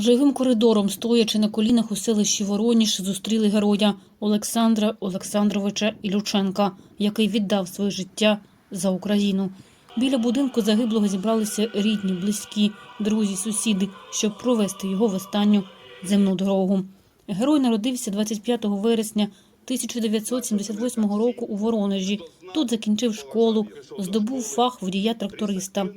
Живим коридором, стоячи на колінах у селищі Вороніж, зустріли героя Олександра Олександровича Ілюченка, який віддав своє життя за Україну. Біля будинку загиблого зібралися рідні, близькі, друзі, сусіди, щоб провести його в останню земну дорогу. Герой народився 25 вересня 1978 року у Воронежі. Тут закінчив школу, здобув фах водія-тракториста.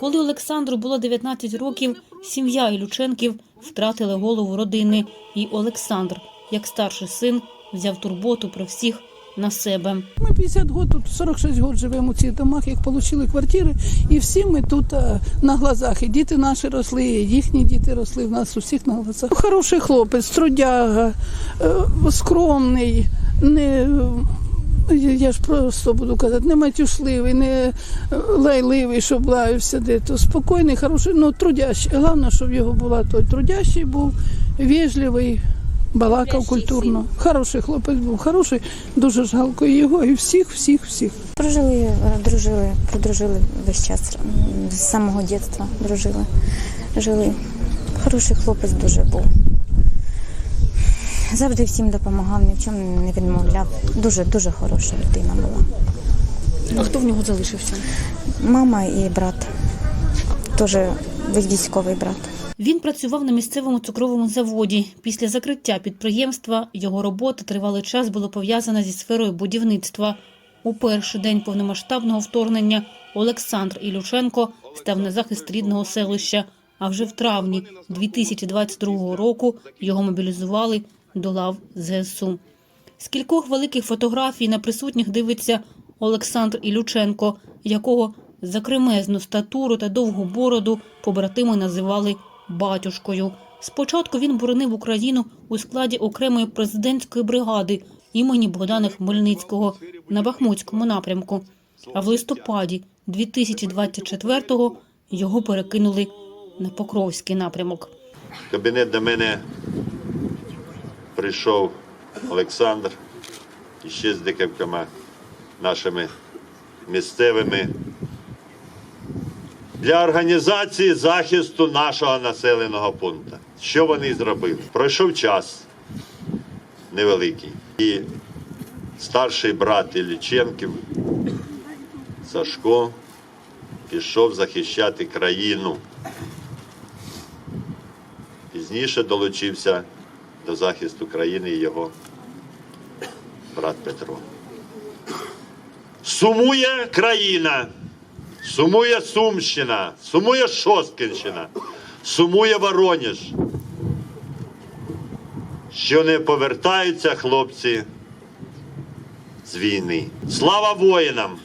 Коли Олександру було 19 років, сім'я Ілюченків втратила голову родини, і Олександр, як старший син, взяв турботу про всіх на себе. Ми 50 років, тут 46 років живемо у цих домах, як отримали квартири, і всі ми тут е, на глазах. І діти наші росли, і їхні діти росли в нас усіх на глазах. Хороший хлопець, трудяга, е, скромний, не. Я ж просто буду казати, не матюшливий, не е, лайливий, щоб лаявся де-то. Спокійний, хороший, ну трудящий. Головне, щоб його була той трудящий був, вежливий, балакав культурно. Хороший хлопець був, хороший, дуже жалко його, і всіх, всіх, всіх. Прожили, е, дружили, продружили весь час з самого дитинства дружили. Жили. Хороший хлопець дуже був. Завжди всім допомагав, ні в чому не відмовляв. Дуже дуже хороша людина була. А хто в нього залишився? Мама і брат. Теж військовий брат. Він працював на місцевому цукровому заводі. Після закриття підприємства його робота тривалий час була пов'язана зі сферою будівництва. У перший день повномасштабного вторгнення Олександр Ілюченко став на захист рідного селища. А вже в травні 2022 року його мобілізували до лав ЗСУ. З кількох великих фотографій на присутніх дивиться Олександр Ілюченко, якого за кремезну статуру та довгу бороду побратими називали батюшкою. Спочатку він боронив Україну у складі окремої президентської бригади імені Богдана Хмельницького на Бахмутському напрямку. А в листопаді 2024-го його перекинули на Покровський напрямок. Кабінет до мене прийшов Олександр ще з декількома нашими місцевими для організації захисту нашого населеного пункту. Що вони зробили? Пройшов час невеликий. І старший брат Ілліченків Сашко пішов захищати країну. Пізніше долучився до захисту країни і його брат Петро. Сумує країна, сумує Сумщина, сумує Шосткинщина, сумує Воронеж. Що не повертаються хлопці з війни. Слава воїнам!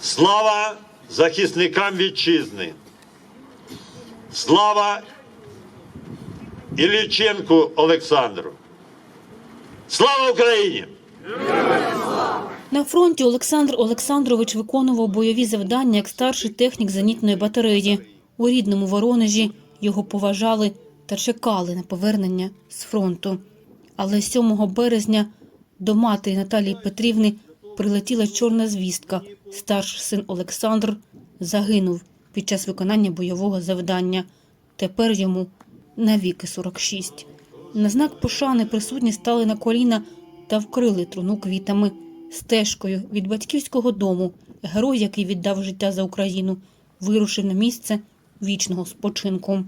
Слава захисникам вітчизни! Слава Ілліченку Олександру. Слава Україні! На фронті Олександр Олександрович виконував бойові завдання як старший технік зенітної батареї. У рідному Воронежі його поважали та чекали на повернення з фронту. Але 7 березня до матері Наталії Петрівни прилетіла чорна звістка. Старший син Олександр загинув під час виконання бойового завдання. Тепер йому навіки 46. На знак пошани присутні стали на коліна та вкрили труну квітами. Стежкою від батьківського дому герой, який віддав життя за Україну, вирушив на місце вічного спочинку.